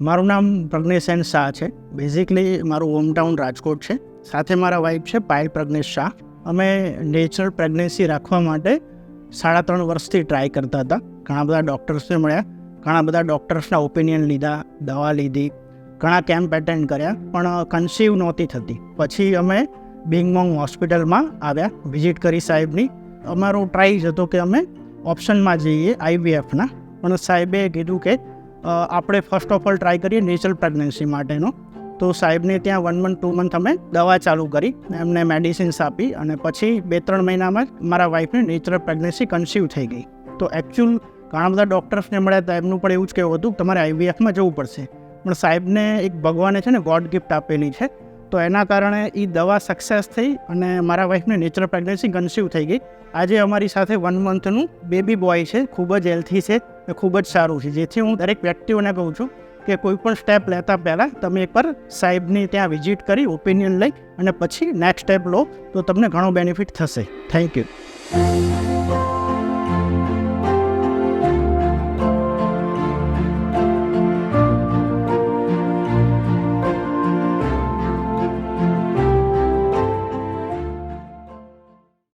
મારું નામ પ્રજ્ઞેશ શાહ છે. બેઝિકલી મારું હોમટાઉન રાજકોટ છે. સાથે મારા વાઈફ છે, પાયલ પ્રજ્ઞેશ શાહ. અમે નેચરલ પ્રેગ્નન્સી રાખવા માટે સાડા ત્રણ વર્ષથી ટ્રાય કરતા હતા. ઘણા બધા ડૉક્ટર્સને મળ્યા. ઘણા બધા ડૉક્ટર્સના ઓપિનિયન લીધા, દવા લીધી. ઘણા કેમ્પ એટેન્ડ કર્યા, પણ કન્સીવ નહોતી થતી. પછી અમે બિંગમોંગ હોસ્પિટલમાં આવ્યા વિઝિટ કરી સાહેબની. અમારો ટ્રાય જ હતો કે અમે ઓપ્શનમાં જઈએ આઈવીએફના પણ સાહેબે કીધું કે આપણે ફર્સ્ટ ઓફ ઓલ ટ્રાય કરીએ નેચરલ પ્રેગ્નન્સી માટેનો. તો સાહેબને ત્યાં વન મંથ ટુ મંથ અમે દવા ચાલુ કરી, એમને મેડિસિન્સ આપી અને પછી બે, ત્રણ મહિનામાં મારા વાઈફને નેચરલ પ્રેગ્નન્સી કન્સીવ થઈ ગઈ. તો એકચ્યુઅલ ઘણા બધા ડૉક્ટર્સને મળ્યા હતા, એમનું પણ એવું જ કહેવું હતું કે તમારે આઈવીએફમાં જવું પડશે. પણ સાહેબને એક ભગવાને છે ને ગોડ ગિફ્ટ આપેલી છે. તો એના કારણે એ દવા સક્સેસ થઈ અને મારા વાઈફને નેચરલ પ્રેગ્નન્સી કન્સીવ થઈ ગઈ. આજે અમારી સાથે વન મંથનું બેબી બોય છે, ખૂબ જ હેલ્થી છે. અને ખૂબ જ સારું છે. જેથી હું દરેક વ્યક્તિઓને કહું છું કે કોઈ પણ સ્ટેપ લેતા પહેલાં તમે એકવાર સાહેબની ત્યાં વિઝિટ કરી ઓપિનિયન લઈ અને પછી નેક્સ્ટ સ્ટેપ લો તો તમને ઘણો બેનિફિટ થશે. Thank you